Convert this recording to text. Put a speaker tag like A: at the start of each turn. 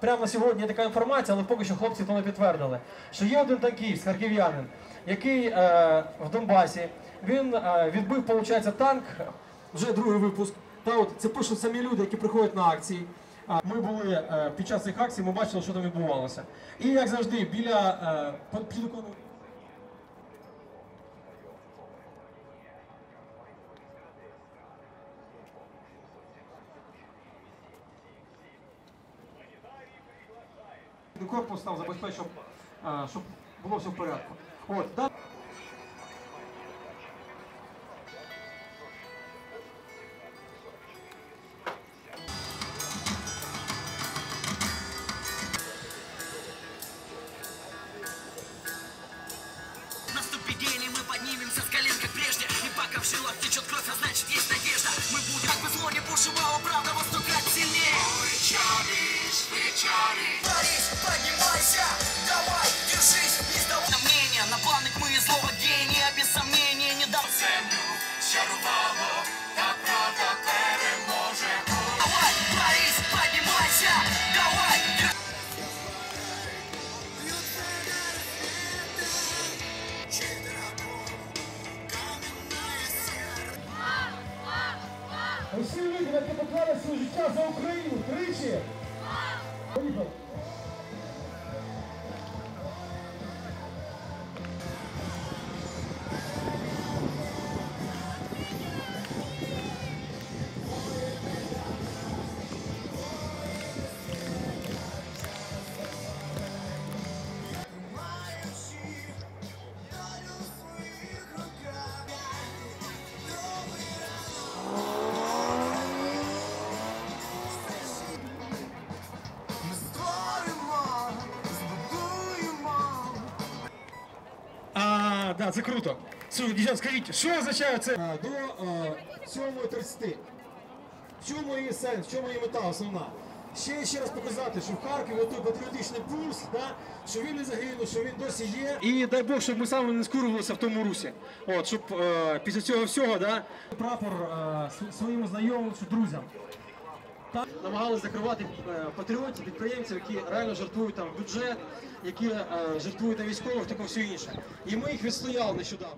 A: прямо на сьогодні така інформація, але поки що хлопці то не підтвердили. Що є один танкіст, харків'янин, який е, в Донбасі він е, відбив, виходить, танк. Вже другий випуск. Та от це пишуть самі люди, які приходять на акції. Ми були е, під час цих акцій, ми бачили, що там відбувалося. І як завжди, біля е, під- під іконою корпус там забезпечив, е, щоб було все в порядку. От, да.
B: Наступит день, и мы поднимемся с колен, как прежде И пока в жилах течет кровь, а значит есть надежда Мы будем, как бы зло не бушевало, правда возступать сильнее Борис, поднимайся, давай, держись, не сдавай Мнение, на планы мы злого гения Без сомнения не дам землю Чарувало, так правда переможе Давай, Борис, поднимайся, давай, держись
A: Усі люди, які поклали своє життя за Україну, Да, це круто. Слухай, дівчат, скажіть, що означає це А, до е, 7.30? В чому її сенс, в чому її мета основна? Ще ще раз показати, що в Харкові той патріотичний пульс, да, що він не загинув, що він досі є. І дай Бог, щоб ми саме не скурювалися в тому русі. От, щоб е, після цього всього, да, прапор е, св- своїм знайомим, друзям. Так, намагалися закривати е, патріотів, підприємців, які реально жертвують там бюджет, які е, жертвують на військових, таке все інше. І ми їх відстояли нещодавно.